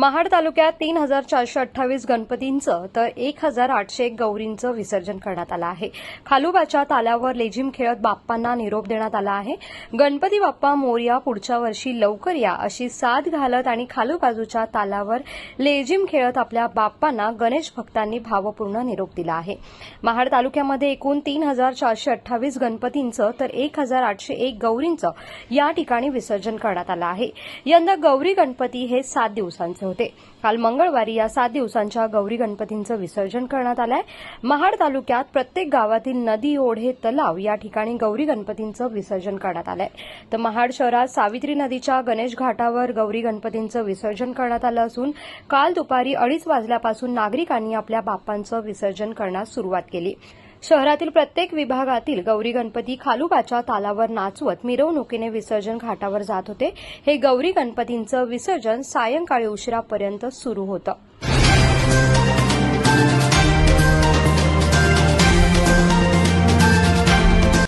महाड तालुक्यात तीन हजार चारशे अठ्ठावीस गणपतींचं तर एक हजार आठशे एक गौरींचं विसर्जन करण्यात आलं आहे. खालुबाच्या ताल्यावर लेझिम खेळत बाप्पांना निरोप देण्यात आला आहे. गणपती बाप्पा मोर्या पुढच्या वर्षी लवकर या अशी साथ घालत आणि खालूबाजूच्या तालावर लेझिम खेळत आपल्या बाप्पांना गणेश भक्तांनी भावपूर्ण निरोप दिला आहे. महाड तालुक्यामध्ये एकूण तीन हजार चारशे अठ्ठावीस गणपतींचं तर एक हजार आठशे एक गौरींचं या ठिकाणी विसर्जन करण्यात आलं आहे. यंदा गौरी गणपती हे सात दिवसांचे होते. काल मंगळवारी या सात दिवसांच्या गौरी गणपतींचं विसर्जन करण्यात आलंय. महाड तालुक्यात प्रत्येक गावातील नदी ओढे तलाव या ठिकाणी गौरी गणपतींचं विसर्जन करण्यात आलंय. तर महाड शहरात सावित्री नदीच्या गणेश घाटावर गौरी गणपतींचं विसर्जन करण्यात आलं असून काल दुपारी अडीच वाजल्यापासून नागरिकांनी आपल्या बाप्पांचं विसर्जन करण्यास सुरुवात केली. शहरातील प्रत्येक विभागातील गौरी गणपती खालुबाच्या तालावर नाचवत मिरवणुकीने विसर्जन घाटावर जात होते. हे गौरी गणपतींचं विसर्जन सायंकाळी उशिरापर्यंत सुरू होतं.